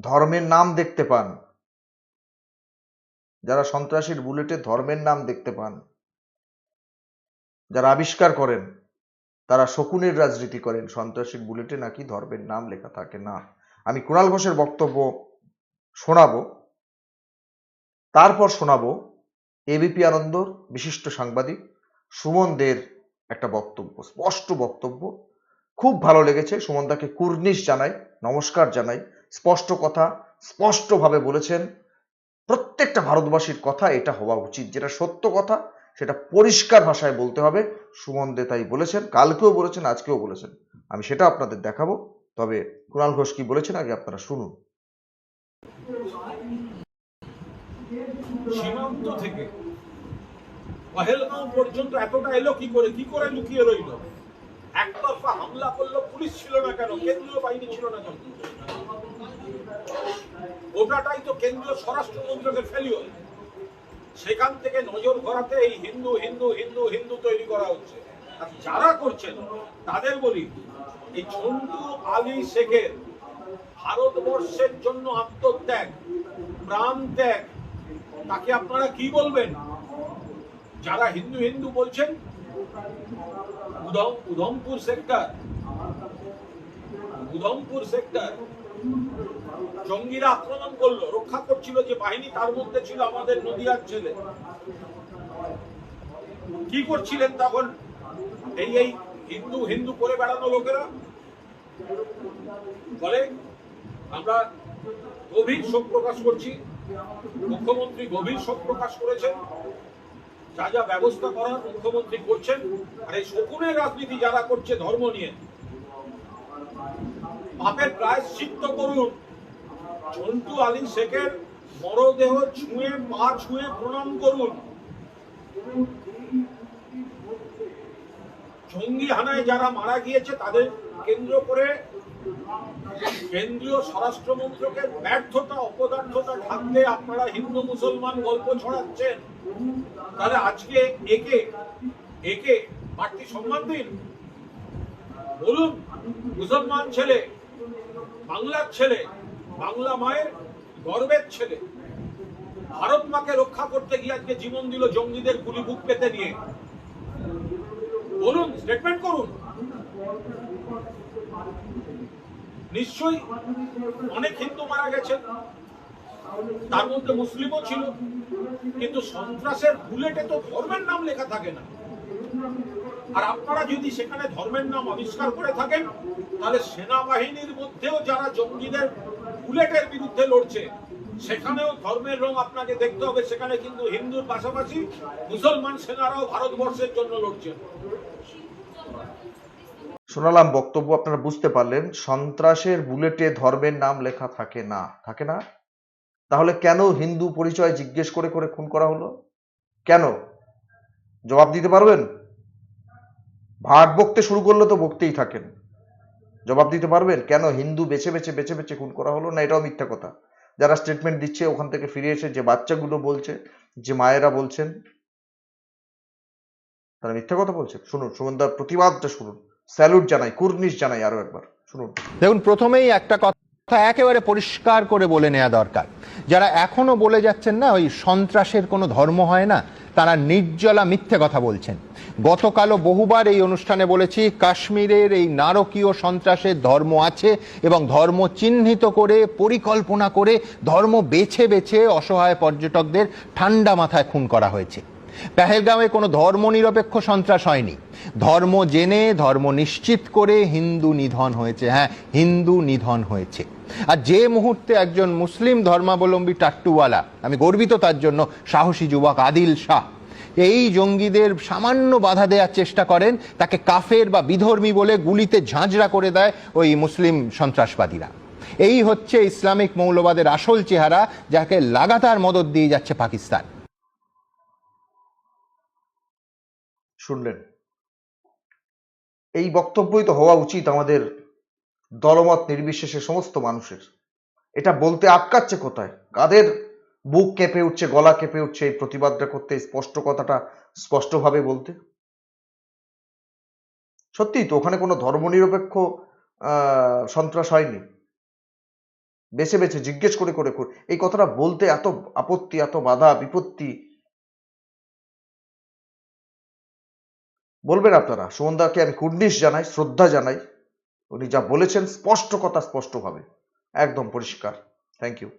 ধর্মের নাম দেখতে পান। যারা সন্ত্রাসীর বুলেটে ধর্মের নাম দেখতে পান, যারা আবিষ্কার করেন, তারা শকুনের রাজনীতি করেন, সন্ত্রাসীর বুলেটে নাকি ধর্মের নাম লেখা থাকে না। আমি কুণাল ঘোষের বক্তব্য শোনাব। তারপর শোনাবো এবিপি আনন্দর বিশিষ্ট সাংবাদিক সুমন দের একটা বক্তব্য, স্পষ্ট বক্তব্য। খুব ভালো লেগেছে। সুমনদাকে কুর্নিশ জানাই, নমস্কার জানাই। স্পষ্ট কথা, স্পষ্টভাবে বলেছেন, প্রত্যেকটা ভারতবাসীর কথা এটা হওয়া উচিত। যেটা সত্য কথা, সেটা পরিষ্কার ভাষায় বলতে হবে। সুমন দে তাই বলেছেন, কালকেও বলেছেন, আজকেও বলেছেন। আমি সেটা আপনাদের দেখাবো। তবে কুণাল ঘোষ কি বলেছেন আগে আপনারা শুনুন। সীমান্ত থেকে পর্যন্ত এতটা এলো, কি করে কি করে লুকিয়ে রইল? একতরফা হামলা করল, পুলিশ ছিল না কেন? কেন্দ্রীয় বাহিনী ছিল না কেন? ওটাটাই তো কেন্দ্রীয় স্বরাষ্ট্র মন্ত্রকের ফেলিওর সেখান থেকে নজর ঘোরাতে এই হিন্দু হিন্দু হিন্দু হিন্দু তৈরি করা হচ্ছে। আর যারা করছেন, তাদের বলি, এই ঝন্টু আলী শেখের ভারতবর্ষের জন্য আত্মত্যাগ, প্রাণ ত্যাগ, তাকে আপনারা কি বলবেন? যারা হিন্দু হিন্দু বলছেন উধমপুর সেক্টর উধমপুর সেক্টর জঙ্গিরা আক্রমণ করল, রক্ষা করছিল যে বাহিনী, তার মধ্যে ছিল আমাদের নদিয়ার ছেলে। কি করছিলেন তখন? এই এই হিন্দু হিন্দু করে বেড়ানো লোকেরা? বলে, আমরা গভীর শোক প্রকাশ করছি। মুখ্যমন্ত্রী গভীর শোক প্রকাশ করেছেন। যা যা ব্যবস্থা করার মুখ্যমন্ত্রী করছেন, আর এই শকুনের রাজনীতি যারা করছে ধর্ম নিয়ে, পাপের প্রায়শ্চিত্ত করুন। ঝন্টু আলী শেখের মরদেহ ছুঁয়ে, পা ছুঁয়ে প্রণাম করুন। জঙ্গি হানায় যারা মারা গিয়েছে, তাদের কেন্দ্র করে কেন্দ্রীয় স্বরাষ্ট্র মন্ত্রকের ব্যর্থতা, অপদার্থতা ঢাকতে আপনারা হিন্দু মুসলমান গল্প ছড়াচ্ছেন। তাহলে আজকে একে একে বাড়তি সম্মান দিন? বলুন, মুসলমান ছেলে, বাংলার ছেলে, বাংলা মায়ের গর্বের ছেলে। ভারত মাকে রক্ষা করতে গিয়ে আজকে জীবন দিল জঙ্গিদের গুলি বুক পেতে নিয়ে। বলুন স্টেটমেন্ট করুন। নিশ্চয়ই অনেক হিন্দু মারা গেছেন। তার মধ্যে মুসলিমও ছিল। কিন্তু সন্ত্রাসের বুলেটে তো ধর্মের নাম লেখা থাকে না। আর আপনারা যদি সেখানে ধর্মের নাম আবিষ্কার করে থাকেন, তাহলে সেনাবাহিনীর মধ্যেও যারা জঙ্গিদের বুলেটের বিরুদ্ধে লড়ছে, সেখানেও ধর্মের রং আপনাকে দেখতে হবে। সেখানে কিন্তু হিন্দুর পাশাপাশি মুসলমান সেনারাও ভারতবর্ষের জন্য লড়ছেন। শোনালাম বক্তব্য, আপনারা বুঝতে পারলেন, সন্ত্রাসের বুলেটে ধর্মের নাম লেখা থাকে না। থাকে না? তাহলে কেন হিন্দু পরিচয় জিজ্ঞেস করে করে খুন করা হলো? কেন? জবাব দিতে পারবেন? ভাগ বকতে শুরু করলে তো বকতেই থাকেন। জবাব দিতে পারবেন? কেন হিন্দু বেছে বেছে বেছে বেছে খুন করা হলো? না, এটাও মিথ্যা কথা। যারা স্টেটমেন্ট দিচ্ছে, ওখান থেকে ফিরে এসে যে বাচ্চাগুলো বলছে, যে মায়েরা বলছেন, তারা মিথ্যা কথা বলছে শুনুন, সুমনদার প্রতিবাদটা শুনুন। স্যালুট জানাই, কুর্নিশ জানাই আরও একবার, শুনুন। দেখুন, প্রথমেই একটা কথা একেবারে পরিষ্কার করে বলে নেওয়া দরকার। যারা এখনও বলে যাচ্ছেন না, ওই সন্ত্রাসের কোনো ধর্ম হয় না, তারা নির্জলা মিথ্যে কথা বলছেন। গতকালও বহুবার এই অনুষ্ঠানে বলেছি, কাশ্মীরের এই নারকীয় সন্ত্রাসের ধর্ম আছে এবং ধর্ম চিহ্নিত করে, পরিকল্পনা করে, ধর্ম বেছে বেছে অসহায় পর্যটকদের ঠান্ডা মাথায় খুন করা হয়েছে। পেহেলগাঁওয়ে কোনো ধর্মনিরপেক্ষ সন্ত্রাস হয়নি। ধর্ম জেনে, ধর্ম নিশ্চিত করে হিন্দু নিধন হয়েছে। হ্যাঁ হিন্দু নিধন হয়েছে। আর যে মুহূর্তে একজন মুসলিম ধর্মাবলম্বী টাট্টুওয়ালা, আমি গর্বিত তার জন্য, সাহসী যুবক আদিল শাহ, এই জঙ্গিদের সামান্য বাধা দেওয়ার চেষ্টা করেন, তাকে কাফের বা বিধর্মী বলে গুলিতে ঝাঁঝরা করে দেয় ওই মুসলিম সন্ত্রাসবাদীরা। এই হচ্ছে ইসলামিক মৌলবাদের আসল চেহারা, যাকে লাগাতার মদত দিয়ে যাচ্ছে পাকিস্তান। শুনলেন। এই বক্তব্যই তো হওয়া উচিত আমাদের দলমত নির্বিশেষে সমস্ত মানুষের। এটা বলতে আটকাচ্ছে কোথায়? কাদের বুক কেঁপে উঠছে, গলা কেঁপে উঠছে এই প্রতিবাদটা করতে? স্পষ্ট কথাটা স্পষ্টভাবে বলতে? সত্যিই তো, ওখানে কোনো ধর্মনিরপেক্ষ সন্ত্রাস হয়নি। বেছে বেছে জিজ্ঞেস করে করে। এই কথাটা বলতে এত আপত্তি, এত বাধা, বিপত্তি বলবেন আপনারা, সুমনদাকে আমি কুর্নিশ জানাই, শ্রদ্ধা জানাই। উনি যা বলেছেন স্পষ্ট কথা স্পষ্টভাবে, একদম পরিষ্কার। Thank you